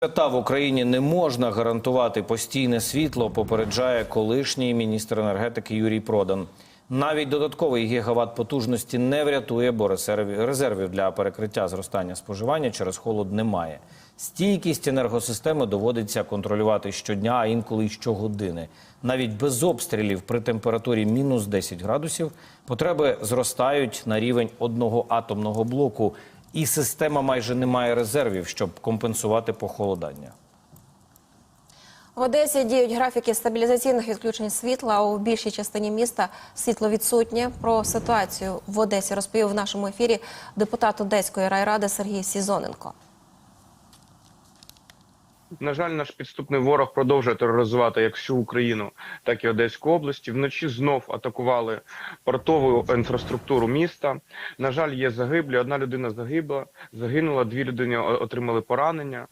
Та в Україні не можна гарантувати постійне світло, попереджає колишній міністр енергетики Юрій Продан. Навіть додатковий гігават потужності не врятує, бо резервів, для перекриття зростання споживання через холод немає. Стійкість енергосистеми доводиться контролювати щодня, а інколи й щогодини. Навіть без обстрілів при температурі мінус 10 градусів потреби зростають на рівень одного атомного блоку, і система майже не має резервів, щоб компенсувати похолодання. В Одесі діють графіки стабілізаційних відключень світла. У більшій частині міста світло відсутнє. Про ситуацію в Одесі розповів в нашому ефірі депутат Одеської райради Сергій Сізоненко. На жаль, наш підступний ворог продовжує тероризувати як всю Україну, так і Одеську область. Вночі знов атакували портову інфраструктуру міста. На жаль, є загиблі. Одна людина загибла, загинула, дві людини отримали поранення.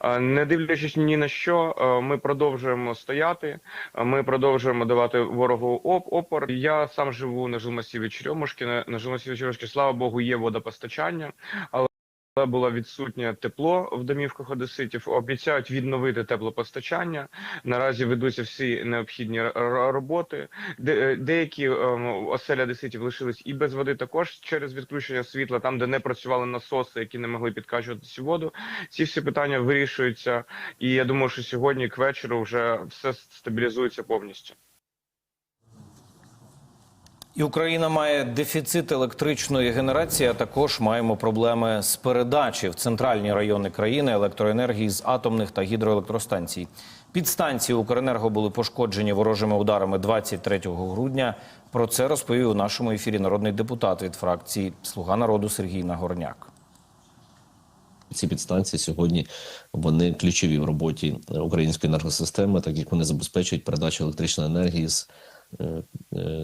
Е, Не дивлячись ні на що, е, ми продовжуємо стояти. е, Ми продовжуємо давати ворогу оп опор. Я сам живу на жилмасіві Черемушки. На жилмасіві Черемушки, слава Богу, є водопостачання. Але було відсутнє тепло в домівках одеситів. Обіцяють відновити теплопостачання. Наразі ведуться всі необхідні роботи. Де, деякі ем, оселі одеситів лишились і без води також через відключення світла, там де не працювали насоси, які не могли підкачувати цю воду. Ці всі питання вирішуються. І я думаю, що сьогодні к вечору вже все стабілізується повністю. І Україна має дефіцит електричної генерації, а також маємо проблеми з передачі в центральні райони країни електроенергії з атомних та гідроелектростанцій. Підстанції Укренерго були пошкоджені ворожими ударами 23 грудня. Про це розповів у нашому ефірі народний депутат від фракції Слуга народу Сергій Нагорняк. Ці підстанції сьогодні вони ключові в роботі української енергосистеми, так як вони забезпечують передачу електричної енергії з,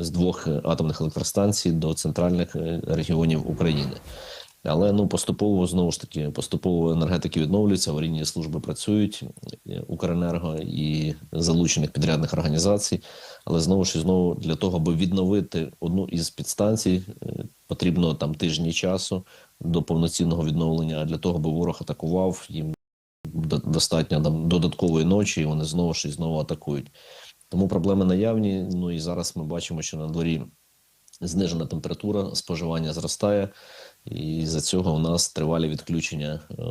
з двох атомних електростанцій до центральних е, регіонів України. Але ну поступово знову ж таки поступово енергетики відновлюються, аварійні служби працюють е, Укренерго і залучених підрядних організацій. Але знову ж і знову для того, аби відновити одну із підстанцій, е, потрібно там тижні часу до повноцінного відновлення. А для того, аби ворог атакував, їм достатньо там додаткової ночі, і вони знову ж і знову атакують. Тому проблеми наявні. Ну і зараз ми бачимо, що на дворі знижена температура, споживання зростає, і за цього у нас тривалі відключення. Е,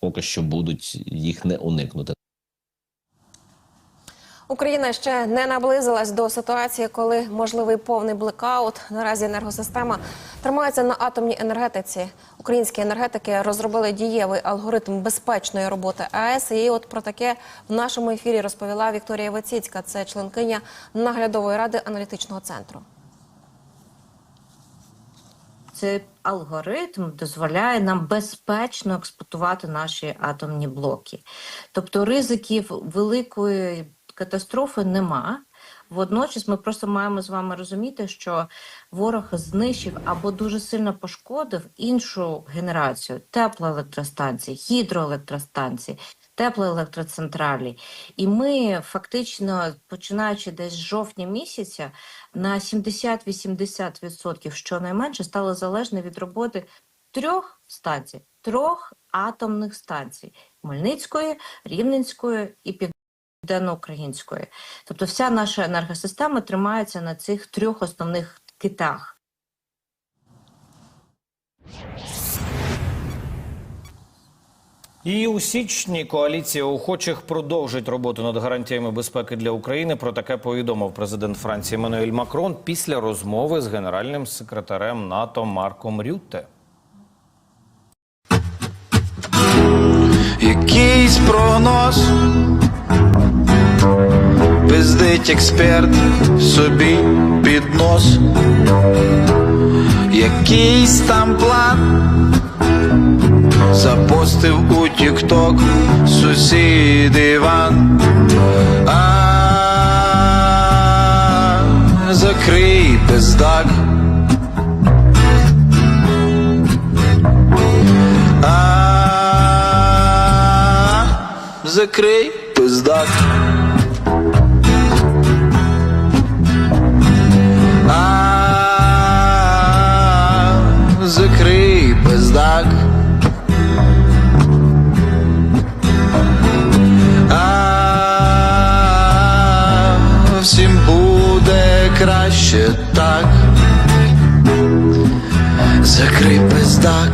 Поки що будуть їх не уникнути. Україна ще не наблизилась до ситуації, коли можливий повний блекаут. Наразі енергосистема тримається на атомній енергетиці. Українські енергетики розробили дієвий алгоритм безпечної роботи АЕС. І от про таке в нашому ефірі розповіла Вікторія Вацицька, це членкиня наглядової ради аналітичного центру. Цей алгоритм дозволяє нам безпечно експлуатувати наші атомні блоки. Тобто ризиків великої катастрофи нема. Водночас ми просто маємо з вами розуміти, що ворог знищив або дуже сильно пошкодив іншу генерацію теплоелектростанцій, гідроелектростанцій, теплоелектроцентралі. І ми фактично, починаючи десь з жовтня місяця, на 70-80% щонайменше стали залежні від роботи трьох станцій, трьох атомних станцій Хмельницької, Рівненської і Південноукраїнської. Тобто вся наша енергосистема тримається на цих трьох основних китах. І у січні коаліція охочих продовжить роботу над гарантіями безпеки для України. Про таке повідомив президент Франції Еммануель Макрон після розмови з генеральним секретарем НАТО Марком Рютте. Якийсь прогноз пиздить експерт собі під нос. Якийсь там план запостив у Тікток сусід Іван. А закрий пиздак. Закрий пиздак. Краще так. Закрий пиздак.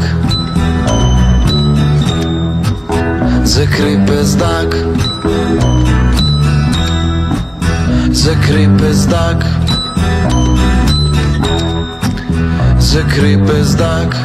Закрий пиздак. Закрий пиздак. Закрий пиздак.